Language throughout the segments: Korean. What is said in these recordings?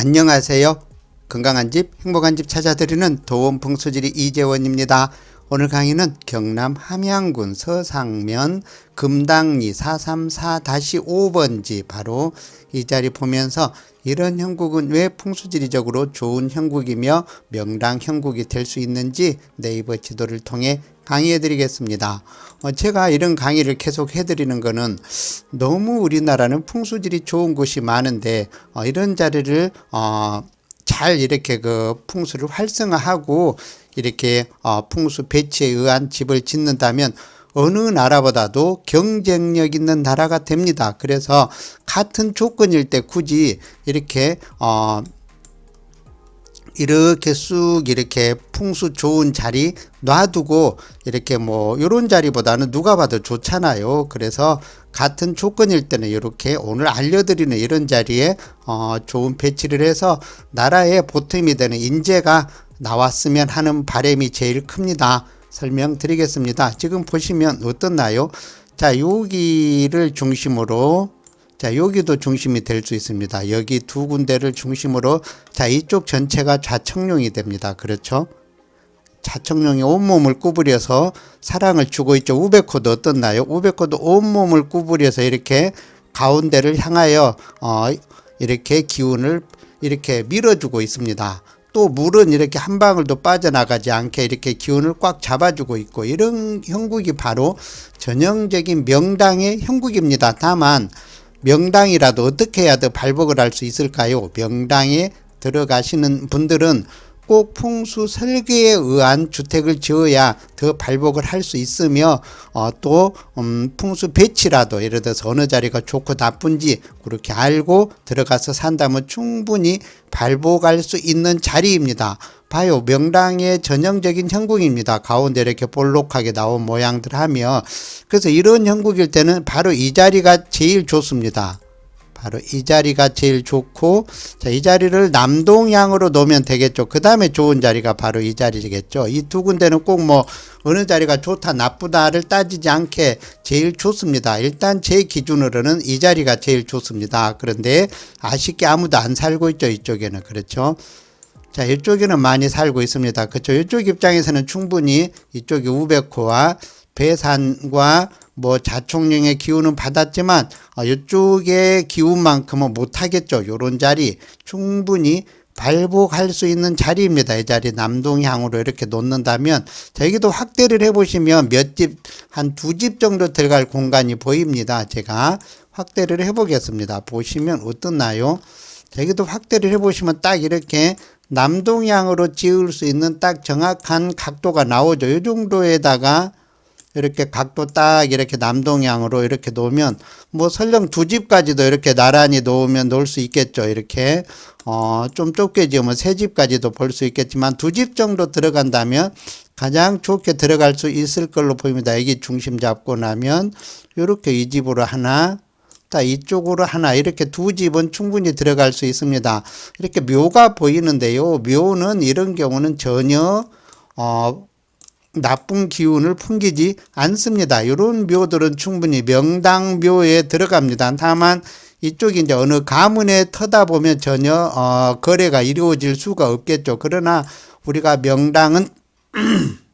안녕하세요. 건강한 집, 행복한 집 찾아드리는 도움풍수지리 이재원입니다. 오늘 강의는 경남 함양군 서상면 금당리 434-5번지 바로 이 자리 보면서 이런 형국은 왜 풍수지리적으로 좋은 형국이며 명당 형국이 될 수 있는지 네이버 지도를 통해 강의해 드리겠습니다. 어, 제가 이런 강의를 계속 해 드리는 거는 너무 우리나라는 풍수질이 좋은 곳이 많은데 어, 이런 자리를 어, 잘 이렇게 그 풍수를 활성화하고 이렇게 어, 풍수 배치에 의한 집을 짓는다면 어느 나라보다도 경쟁력 있는 나라가 됩니다. 그래서 같은 조건일 때 굳이 이렇게 어 이렇게 쑥 이렇게 풍수 좋은 자리 놔두고 이렇게 뭐 요런 자리보다는 누가 봐도 좋잖아요. 그래서 같은 조건일 때는 이렇게 오늘 알려드리는 이런 자리에 어 좋은 배치를 해서 나라의 보탬이 되는 인재가 나왔으면 하는 바람이 제일 큽니다. 설명드리겠습니다. 지금 보시면 어떻나요? 자, 여기를 중심으로 자, 여기도 중심이 될 수 있습니다. 여기 두 군데를 중심으로 자, 이쪽 전체가 좌청룡이 됩니다. 그렇죠? 좌청룡이 온몸을 구부려서 사랑을 주고 있죠. 우베코도 어떻나요? 우베코도 온몸을 구부려서 이렇게 가운데를 향하여 어, 이렇게 기운을 이렇게 밀어주고 있습니다. 또 물은 이렇게 한 방울도 빠져나가지 않게 이렇게 기운을 꽉 잡아주고 있고 이런 형국이 바로 전형적인 명당의 형국입니다. 다만 명당이라도 어떻게 해야 더 발복을 할 수 있을까요? 명당에 들어가시는 분들은 꼭 풍수 설계에 의한 주택을 지어야 더 발복을 할 수 있으며 어, 또 음, 풍수 배치라도 예를 들어서 어느 자리가 좋고 나쁜지 그렇게 알고 들어가서 산다면 충분히 발복할 수 있는 자리입니다. 봐요 명당의 전형적인 형국입니다. 가운데 이렇게 볼록하게 나온 모양들 하며 그래서 이런 형국일 때는 바로 이 자리가 제일 좋습니다. 바로 이 자리가 제일 좋고 자, 이 자리를 남동향으로 놓으면 되겠죠. 그 다음에 좋은 자리가 바로 이 자리겠죠. 이 두 군데는 꼭 뭐 어느 자리가 좋다 나쁘다를 따지지 않게 제일 좋습니다. 일단 제 기준으로는 이 자리가 제일 좋습니다. 그런데 아쉽게 아무도 안 살고 있죠. 이쪽에는 그렇죠. 자, 이쪽에는 많이 살고 있습니다. 그렇죠. 이쪽 입장에서는 충분히 이쪽이 우베코와 배산과 뭐 자총령의 기운은 받았지만 어, 이쪽의 기운만큼은 못하겠죠. 요런 자리 충분히 발복할 수 있는 자리입니다. 이 자리 남동향으로 이렇게 놓는다면 자, 여기도 확대를 해보시면 몇 집, 한 두 집 정도 들어갈 공간이 보입니다. 제가 확대를 해보겠습니다. 보시면 어떻나요? 자, 여기도 확대를 해보시면 딱 이렇게 남동향으로 지을 수 있는 딱 정확한 각도가 나오죠. 이 정도에다가 이렇게 각도 딱 이렇게 남동향으로 이렇게 놓으면 뭐 설령 두 집까지도 이렇게 나란히 놓으면 놓을 수 있겠죠. 이렇게 어 좀 좁게 지으면 세 집까지도 볼 수 있겠지만 두 집 정도 들어간다면 가장 좋게 들어갈 수 있을 걸로 보입니다. 여기 중심 잡고 나면 이렇게 이 집으로 하나 자, 이쪽으로 하나, 이렇게 두 집은 충분히 들어갈 수 있습니다. 이렇게 묘가 보이는데요. 묘는 이런 경우는 전혀, 어, 나쁜 기운을 풍기지 않습니다. 이런 묘들은 충분히 명당묘에 들어갑니다. 다만, 이쪽이 이제 어느 가문에 터다 보면 전혀, 어, 거래가 이루어질 수가 없겠죠. 그러나, 우리가 명당은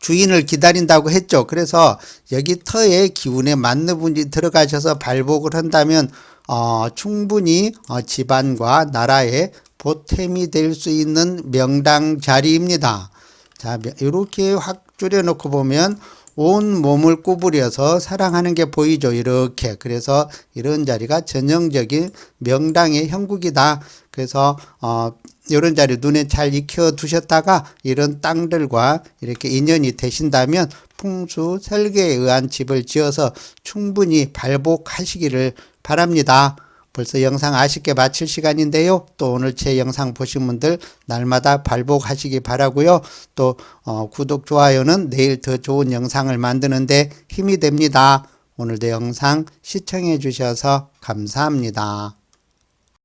주인을 기다린다고 했죠. 그래서 여기 터의 기운에 맞는 분이 들어가셔서 발복을 한다면 어, 충분히 어, 집안과 나라의 보탬이 될 수 있는 명당 자리입니다. 자, 이렇게 확 줄여놓고 보면 온 몸을 구부려서 사랑하는 게 보이죠. 이렇게. 그래서 이런 자리가 전형적인 명당의 형국이다. 그래서, 어, 이런 자리 눈에 잘 익혀 두셨다가 이런 땅들과 이렇게 인연이 되신다면 풍수 설계에 의한 집을 지어서 충분히 발복하시기를 바랍니다. 벌써 영상 아쉽게 마칠 시간인데요. 또 오늘 제 영상 보신 분들 날마다 발복하시기 바라고요. 또 어, 구독 좋아요는 내일 더 좋은 영상을 만드는데 힘이 됩니다. 오늘도 영상 시청해 주셔서 감사합니다.